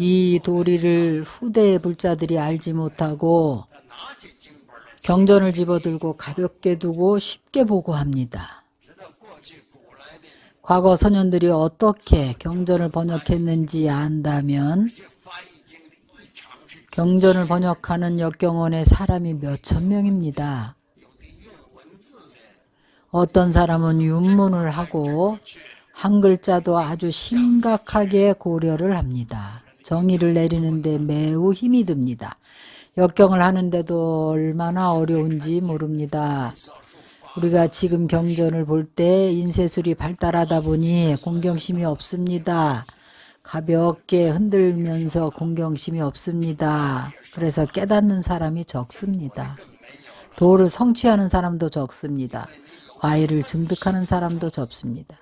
이 도리를 후대의 불자들이 알지 못하고 경전을 집어들고 가볍게 두고 쉽게 보고 합니다. 과거 선현들이 어떻게 경전을 번역했는지 안다면 경전을 번역하는 역경원의 사람이 몇천 명입니다. 어떤 사람은 윤문을 하고 한 글자도 아주 심각하게 고려를 합니다. 정의를 내리는데 매우 힘이 듭니다. 역경을 하는데도 얼마나 어려운지 모릅니다. 우리가 지금 경전을 볼 때 인쇄술이 발달하다 보니 공경심이 없습니다. 가볍게 흔들면서 공경심이 없습니다. 그래서 깨닫는 사람이 적습니다. 도를 성취하는 사람도 적습니다. 과일을 증득하는 사람도 적습니다.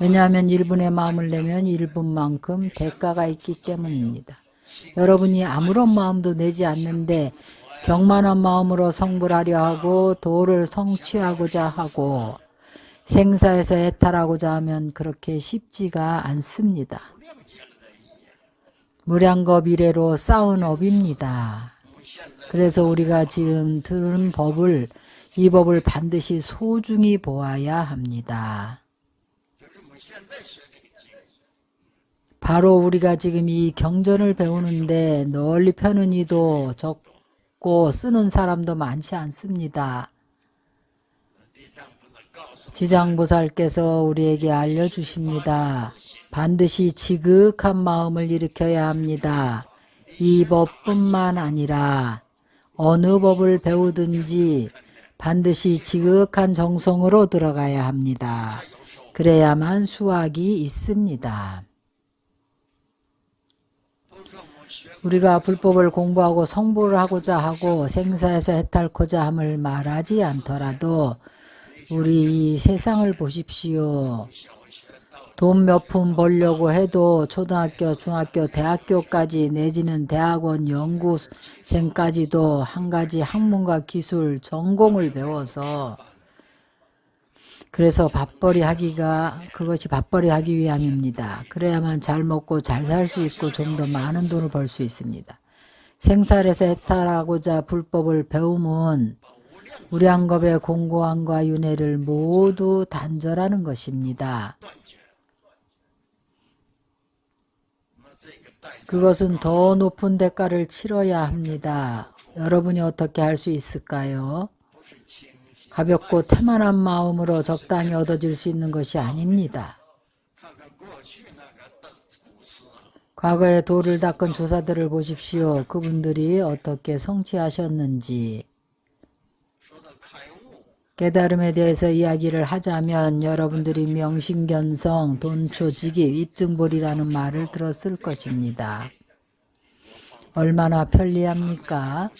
왜냐하면 1분의 마음을 내면 1분만큼 대가가 있기 때문입니다. 여러분이 아무런 마음도 내지 않는데 경만한 마음으로 성불하려 하고 도를 성취하고자 하고 생사에서 해탈하고자 하면 그렇게 쉽지가 않습니다. 무량겁 이래로 쌓은 업입니다. 그래서 우리가 지금 들은 법을 이 법을 반드시 소중히 보아야 합니다. 바로 우리가 지금 이 경전을 배우는데 널리 펴는 이도 적고 쓰는 사람도 많지 않습니다. 지장보살께서 우리에게 알려주십니다. 반드시 지극한 마음을 일으켜야 합니다. 이 법뿐만 아니라 어느 법을 배우든지 반드시 지극한 정성으로 들어가야 합니다. 그래야만 수학이 있습니다. 우리가 불법을 공부하고 성불을 하고자 하고 생사에서 해탈코자 함을 말하지 않더라도 우리 이 세상을 보십시오. 돈 몇 푼 벌려고 해도 초등학교, 중학교, 대학교까지 내지는 대학원 연구생까지도 한 가지 학문과 기술, 전공을 배워서 그래서 밥벌이 하기가 그것이 밥벌이 하기 위함입니다. 그래야만 잘 먹고 잘 살 수 있고 좀 더 많은 돈을 벌 수 있습니다. 생살에서 해탈하고자 불법을 배우면 우량겁의 공고함과 윤회를 모두 단절하는 것입니다. 그것은 더 높은 대가를 치러야 합니다. 여러분이 어떻게 할 수 있을까요? 가볍고 태만한 마음으로 적당히 얻어질 수 있는 것이 아닙니다. 과거의 도를 닦은 조사들을 보십시오. 그분들이 어떻게 성취하셨는지. 깨달음에 대해서 이야기를 하자면 여러분들이 명심견성, 돈초직입, 입증볼이라는 말을 들었을 것입니다. 얼마나 편리합니까?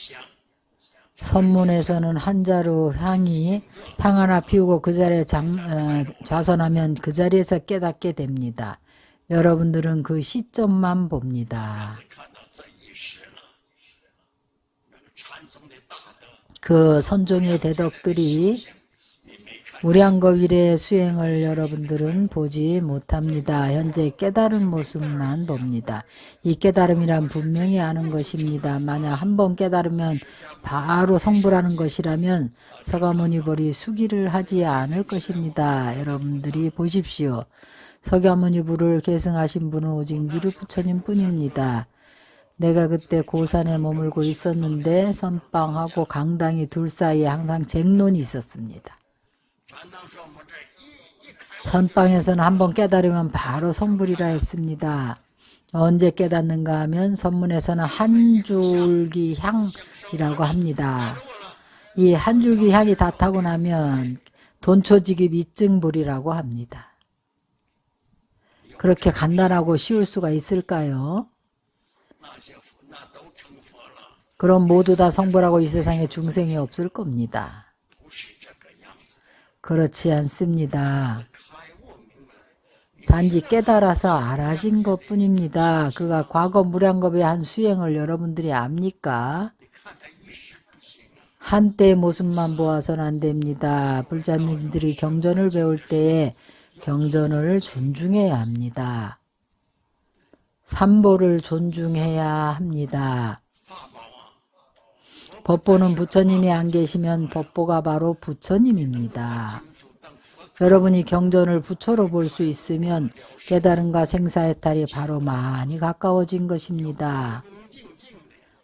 선문에서는 한자로 향이 향 하나 피우고 그 자리에 장, 어, 좌선하면 그 자리에서 깨닫게 됩니다. 여러분들은 그 시점만 봅니다. 그 선종의 대덕들이 무량거일의 수행을 여러분들은 보지 못합니다. 현재 깨달은 모습만 봅니다. 이 깨달음이란 분명히 아는 것입니다. 만약 한번 깨달으면 바로 성불하는 것이라면 서가모니벌이 수기를 하지 않을 것입니다. 여러분들이 보십시오. 서가모니불을 계승하신 분은 오직 미르부처님 뿐입니다. 내가 그때 고산에 머물고 있었는데 선방하고 강당이 둘 사이에 항상 쟁론이 있었습니다. 선방에서는 한번 깨달으면 바로 성불이라 했습니다. 언제 깨닫는가 하면 선문에서는 한 줄기 향이라고 합니다. 이 한 줄기 향이 다 타고 나면 돈초지기 미증불이라고 합니다. 그렇게 간단하고 쉬울 수가 있을까요? 그럼 모두 다 성불하고 이 세상에 중생이 없을 겁니다. 그렇지 않습니다. 단지 깨달아서 알아진 것 뿐입니다. 그가 과거 무량겁의 한 수행을 여러분들이 압니까? 한때의 모습만 보아서는 안 됩니다. 불자님들이 경전을 배울 때에 경전을 존중해야 합니다. 삼보를 존중해야 합니다. 법보는 부처님이 안 계시면 법보가 바로 부처님입니다. 여러분이 경전을 부처로 볼 수 있으면 깨달음과 생사해탈이 바로 많이 가까워진 것입니다.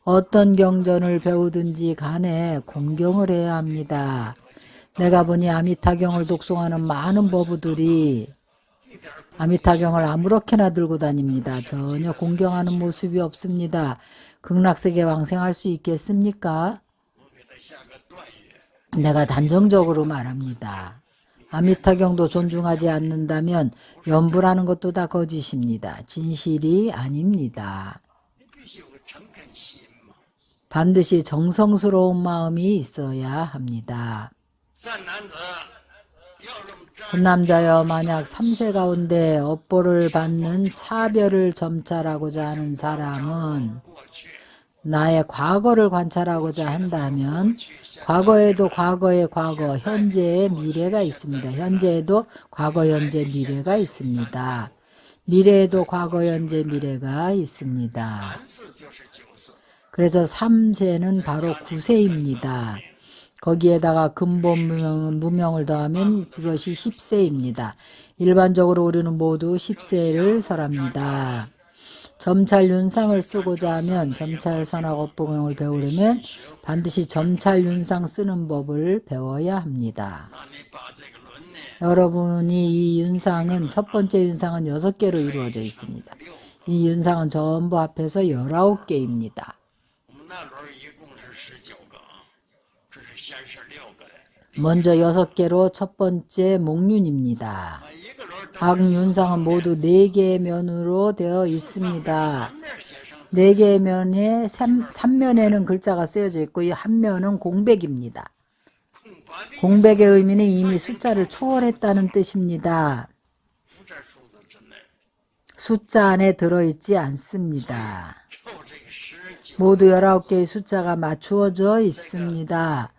어떤 경전을 배우든지 간에 공경을 해야 합니다. 내가 보니 아미타경을 독송하는 많은 법우들이 아미타경을 아무렇게나 들고 다닙니다. 전혀 공경하는 모습이 없습니다. 극락세계 왕생할 수 있겠습니까? 내가 단정적으로 말합니다. 아미타경도 존중하지 않는다면 연부라는 것도 다 거짓입니다. 진실이 아닙니다. 반드시 정성스러운 마음이 있어야 합니다. 남자여 만약 3세 가운데 업보를 받는 차별을 점찰하고자 하는 사람은 나의 과거를 관찰하고자 한다면 과거에도 과거의 과거, 현재의 미래가 있습니다. 현재에도 과거, 현재, 미래가 있습니다. 미래에도 과거, 현재, 미래가 있습니다. 그래서 3세는 바로 9세입니다. 거기에다가 근본 무명, 을 더하면 그것이 10세입니다. 일반적으로 우리는 모두 10세를 설합니다. 점찰윤상을 쓰고자 하면 점찰 선하고 복용을 배우려면 반드시 점찰윤상 쓰는 법을 배워야 합니다. 여러분이 이 윤상은 첫 번째 윤상은 6개로 이루어져 있습니다. 이 윤상은 전부 합해서 19개입니다. 먼저 6개로 첫 번째 목윤입니다. 각 윤상은 모두 네 개의 면으로 되어 있습니다. 네 개의 면에 3, 3면에는 글자가 쓰여져 있고 이 한 면은 공백입니다. 공백의 의미는 이미 숫자를 초월했다는 뜻입니다. 숫자 안에 들어있지 않습니다. 모두 19개의 숫자가 맞추어져 있습니다.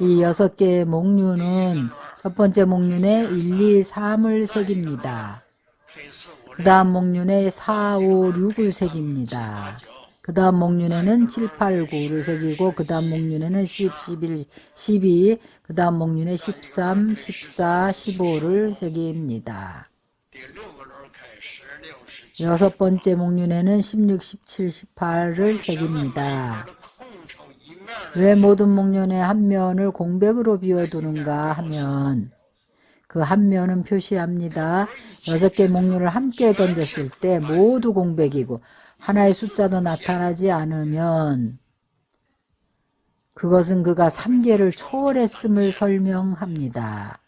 이 6개의 목류는 첫 번째 목륜에 1, 2, 3을 새깁니다. 그 다음 목륜에 4, 5, 6을 새깁니다. 그 다음 목륜에는 7, 8, 9를 새기고 그 다음 목륜에는 10, 11, 12, 그 다음 목륜에 13, 14, 15를 새깁니다. 여섯 번째 목륜에는 16, 17, 18을 새깁니다. 왜 모든 목련의 한 면을 공백으로 비워두는가 하면 그 한 면은 표시합니다. 여섯 개 목련을 함께 던졌을 때 모두 공백이고 하나의 숫자도 나타나지 않으면 그것은 그가 3개를 초월했음을 설명합니다.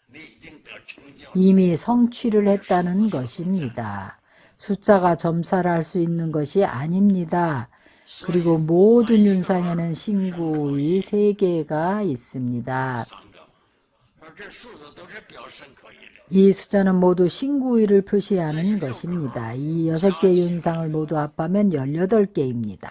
이미 성취를 했다는 것입니다. 숫자가 점사를 할 수 있는 것이 아닙니다. 그리고 모든 윤상에는 신구의 세 개가 있습니다. 이 숫자는 모두 신구의를 표시하는 것입니다. 이 여섯 개 윤상을 모두 합하면 18개입니다.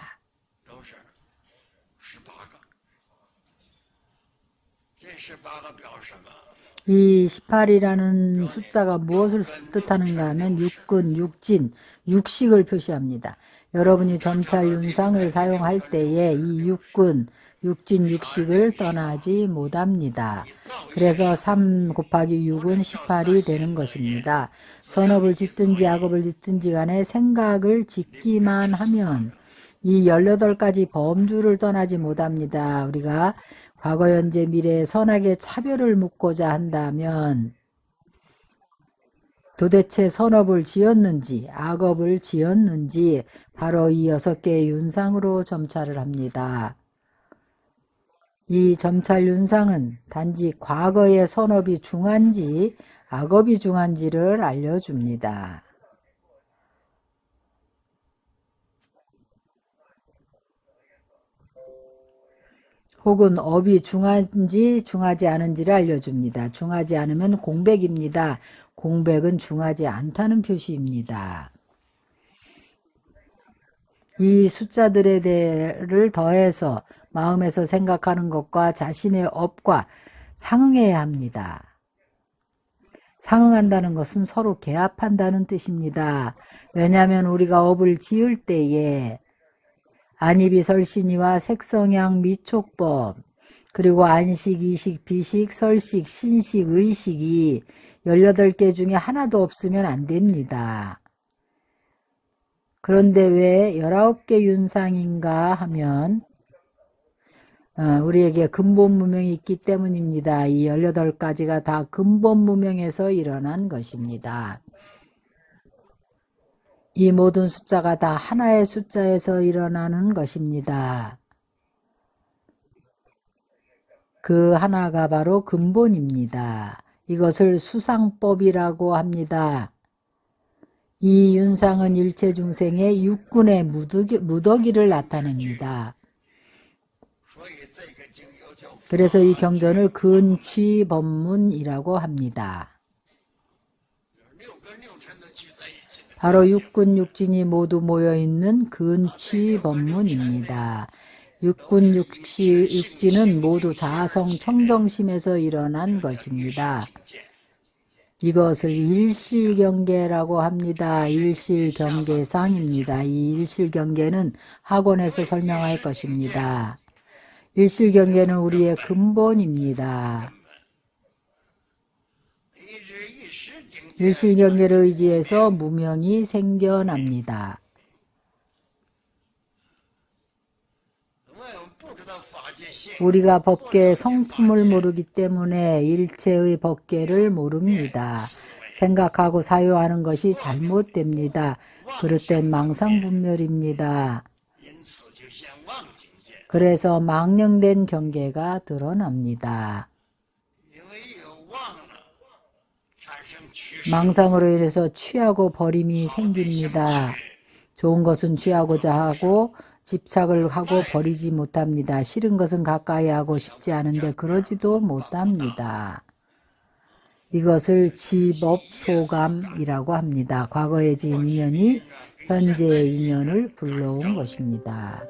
이 18이라는 숫자가 무엇을 뜻하는가 하면 육군, 육진, 육식을 표시합니다. 여러분이 점찰 윤상을 사용할 때에 이 육군, 육진, 육식을 떠나지 못합니다. 그래서 3 곱하기 6은 18이 되는 것입니다. 선업을 짓든지 악업을 짓든지 간에 생각을 짓기만 하면 이 18가지 범주를 떠나지 못합니다. 우리가 과거, 현재, 미래의 선악의 차별을 묻고자 한다면 도대체 선업을 지었는지 악업을 지었는지 바로 이 여섯 개의 윤상으로 점찰을 합니다. 이 점찰 윤상은 단지 과거의 선업이 중한지 악업이 중한지를 알려줍니다. 혹은 업이 중한지 중하지 않은지를 알려줍니다. 중하지 않으면 공백입니다. 공백은 중하지 않다는 표시입니다. 이 숫자들에 대해를 더해서 마음에서 생각하는 것과 자신의 업과 상응해야 합니다. 상응한다는 것은 서로 개합한다는 뜻입니다. 왜냐하면 우리가 업을 지을 때에 안입이 설신이와 색성향 미촉법 그리고 안식, 이식, 비식, 설식, 신식, 의식이 18개 중에 하나도 없으면 안 됩니다. 그런데 왜 19개 윤상인가 하면 어, 우리에게 근본 무명이 있기 때문입니다. 이 18가지가 다 근본 무명에서 일어난 것입니다. 이 모든 숫자가 다 하나의 숫자에서 일어나는 것입니다. 그 하나가 바로 근본입니다. 이것을 수상법이라고 합니다. 이 윤상은 일체 중생의 육군의 무더기, 무더기를 나타냅니다. 그래서 이 경전을 근취법문이라고 합니다. 바로 육군 육진이 모두 모여 있는 근취법문입니다. 육군 육시 육진은 모두 자성 청정심에서 일어난 것입니다. 이것을 일실경계라고 합니다. 일실경계상입니다. 이 일실경계는 학원에서 설명할 것입니다. 일실경계는 우리의 근본입니다. 일신경계를 의지해서 무명이 생겨납니다. 우리가 법계 성품을 모르기 때문에 일체의 법계를 모릅니다. 생각하고 사유하는 것이 잘못됩니다. 그릇된 망상분멸입니다. 그래서 망령된 경계가 드러납니다. 망상으로 인해서 취하고 버림이 생깁니다. 좋은 것은 취하고자 하고 집착을 하고 버리지 못합니다. 싫은 것은 가까이 하고 싶지 않은데 그러지도 못합니다. 이것을 지법소감이라고 합니다. 과거의 지은 인연이 현재의 인연을 불러온 것입니다.